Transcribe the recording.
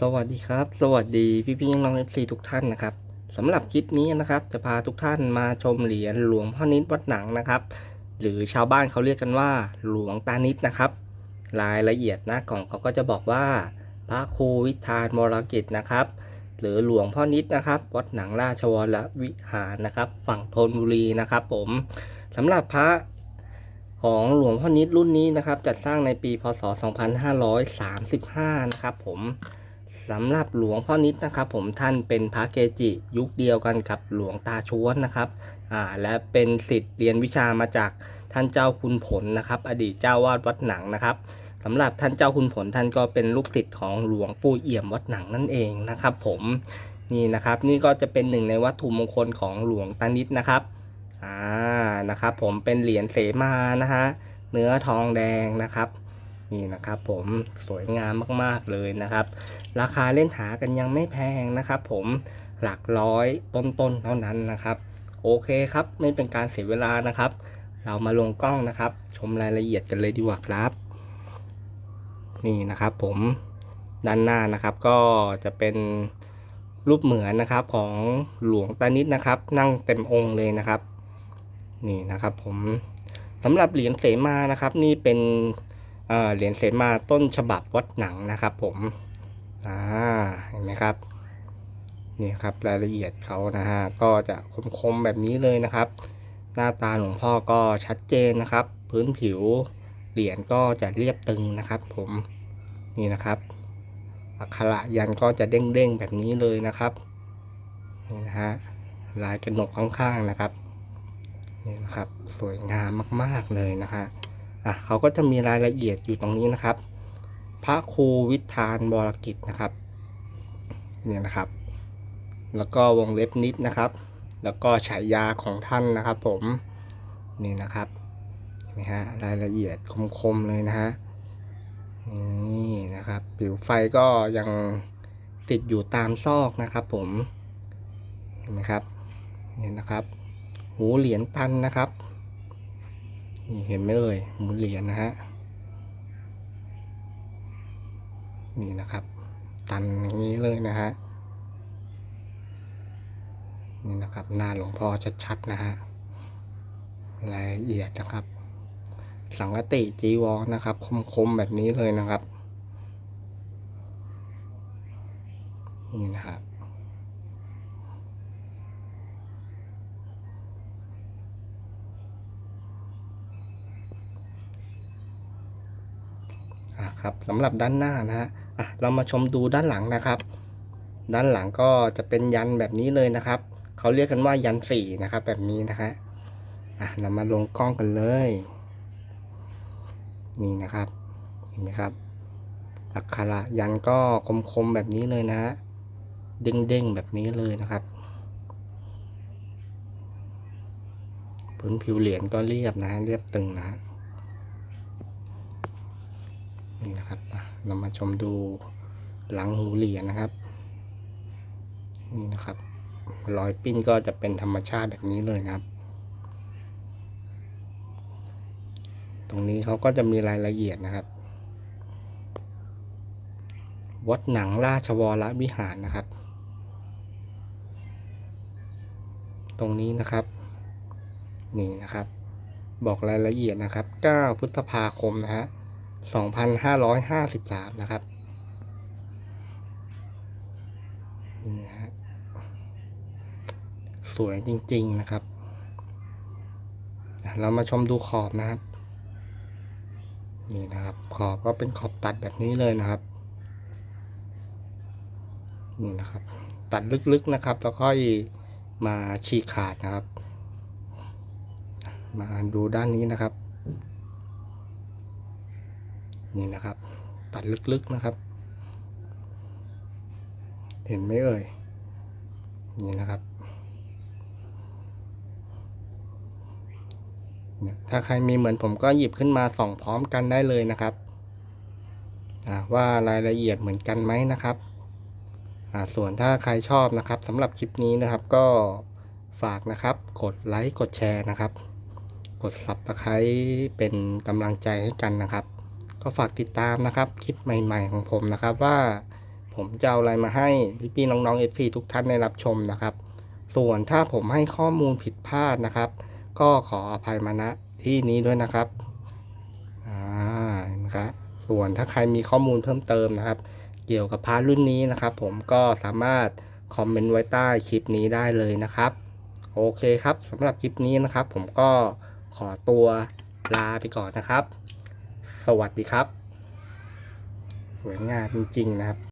สวัสดีครับ สวัสดีพี่พี่น้องเอฟซีทุกท่านนะครับสำหรับคลิปนี้นะครับ จะพาทุกท่านมาชมเหรียญหลวงพ่อนิดวัดหนังนะครับ หรือชาวบ้านเขาเรียกกันว่า หลวงตานิดนะครับ รายละเอียดหน้ากล่องเขาก็จะบอกว่า พระครูวิทานมรกิจนะครับ หรือหลวงพ่อนิดนะครับ วัดหนังราชวรวิหารนะครับ ฝั่งธนบุรีนะครับ ผมสำหรับพระของหลวงพ่อนิดรุ่นนี้นะครับ จัดสร้างในปีพศ 2535 นะครับผม สำหรับหลวงพ่อนิดนะครับ ผมท่านเป็นพระเกจิยุคเดียวกันกับหลวงตาชวนนะครับอ่าและเป็นศิษย์เรียนวิชามาจากท่านเจ้าคุณผลนะครับ อดีตเจ้าวาดวัดหนังนะครับสำหรับท่านเจ้าคุณผลท่านก็เป็นลูกศิษย์ของหลวงปู่เอี่ยมวัดหนังนั่นเองนะครับ ผมนี่นะครับนี่ก็จะเป็นหนึ่งในวัตถุมงคลของหลวงตานิดนะครับอ่านะครับ ผมเป็นเหรียญเสมานะฮะเนื้อทองแดงนะครับ นี่นะครับผมสวยงามมากๆเลยนะครับ ราคาเล่นหากันยังไม่แพงนะครับ ผมหลักร้อยต้นๆเท่านั้นนะครับ โอเคครับไม่เป็นการเสียเวลานะครับ เรามาลงกล้องนะครับ ชมรายละเอียดกันเลยดีกว่าครับ นี่นะครับผมด้านหน้านะครับก็จะเป็นรูปเหมือนนะครับของหลวงตานิดนะครับ นั่งเต็มองค์เลยนะครับ นี่นะครับผมสำหรับเหรียญเสมานะครับ นี่เป็น เหรียญเสมาต้นฉบับวัดหนังนะครับผมอ่าเห็นไหมครับนี่ครับรายละเอียดเขานะฮะก็จะคมๆแบบนี้เลยนะครับ หน้าตาหลวงพ่อก็ชัดเจนนะครับ พื้นผิวเหรียญก็จะเรียบตึงนะครับ ผมนี่นะครับอักขระยันก็จะเด้งๆแบบนี้เลยนะครับนี่นะฮะลายกระหนกข้างๆนะครับนี่นะครับ สวยงามมากๆเลยนะคะ อะเขาก็จะมีรายละเอียดอยู่ตรงนี้นะครับ พระครูวิทานบรกิจนะครับเนี่ยนะครับ แล้วก็วงเล็บนิดนะครับ แล้วก็ฉายาของท่านนะครับ ผมนี่นะครับนี่ฮะรายละเอียดคมๆเลยนะฮะนี่นะครับ ผิวไฟก็ยังติดอยู่ตามซอกนะครับผมเห็นไหมครับนี่นะครับ หูเหรียญตันนะครับ นี่เห็นไหมเอ่ยหูเหรียญนะฮะ นี่นะครับ ตันอย่างนี้เลยนะฮะ นี่นะครับหน้าหลวงพ่อชัดๆนะฮะ รายละเอียดนะครับ สังกติจีวรนะครับ คมๆแบบนี้เลยนะครับ นี่นะครับ ครับสำหรับด้านหน้านะฮะอะเรามาชมดูด้านหลังนะครับ ด้านหลังก็จะเป็นยันแบบนี้เลยนะครับเขาเรียกกันว่ายันสี่นะครับ แบบนี้นะฮะอะเรามาลงกล้องกันเลย นี่นะครับเห็นไหมครับ อักขระยันก็คมๆแบบนี้เลยนะฮะเด้งๆแบบนี้เลยนะครับพื้นผิวเหรียญก็เรียบนะฮะเรียบตึงนะฮะ นี่นะครับเรามาชมดูหลังหูเหรียญนะครับ นี่นะครับ รอยปิ้นก็จะเป็นธรรมชาติแบบนี้เลยนะครับ ตรงนี้เขาก็จะมีรายละเอียดนะครับ วัดหนังราชวรวิหารนะครับ ตรงนี้นะครับ นี่นะครับ บอกรายละเอียดนะครับ 9 พฤษภาคมนะฮะ 2,553 นะครับนี่ฮะสวยจริง ๆ นะครับ เรามาชมดูขอบนะครับ นี่นะครับ ขอบก็เป็นขอบตัดแบบนี้เลยนะครับ นี่นะครับ ตัดลึกๆนะครับ แล้วค่อยมาฉีกขาดนะครับ มาดูด้านนี้นะครับ นี่นะครับ ตัดลึกๆนะครับ เห็นไหมเอ่ย นี่นะครับเนี่ยถ้าใครมีเหมือนผมก็หยิบขึ้นมาส่องพร้อมกันได้เลยนะครับว่ารายละเอียดเหมือนกันไหมนะครับส่วนถ้าใครชอบนะครับสำหรับคลิปนี้นะครับก็ฝากนะครับกดไลค์กดแชร์นะครับ กด Subscribe เป็นกำลังใจให้กันนะครับ ก็ฝากติดตามนะครับ คลิปใหม่ ๆ ของผมนะครับว่าผมจะเอาอะไรมาให้พี่ๆน้องๆ FC ทุกท่านได้รับชมนะครับ ส่วนถ้าผมให้ข้อมูลผิดพลาดนะครับ ก็ขออภัยมาณที่นี้ด้วยนะครับอ่านะครับส่วนถ้าใครมีข้อมูลเพิ่มเติมนะครับ เกี่ยวกับพาร์ทรุ่นนี้นะครับ ผมก็สามารถคอมเมนต์ไว้ใต้คลิปนี้ได้เลยนะครับ โอเคครับสำหรับคลิปนี้นะครับ ผมก็ขอตัวลาไปก่อนนะครับ สวัสดีครับ สวยงามจริงๆนะครับ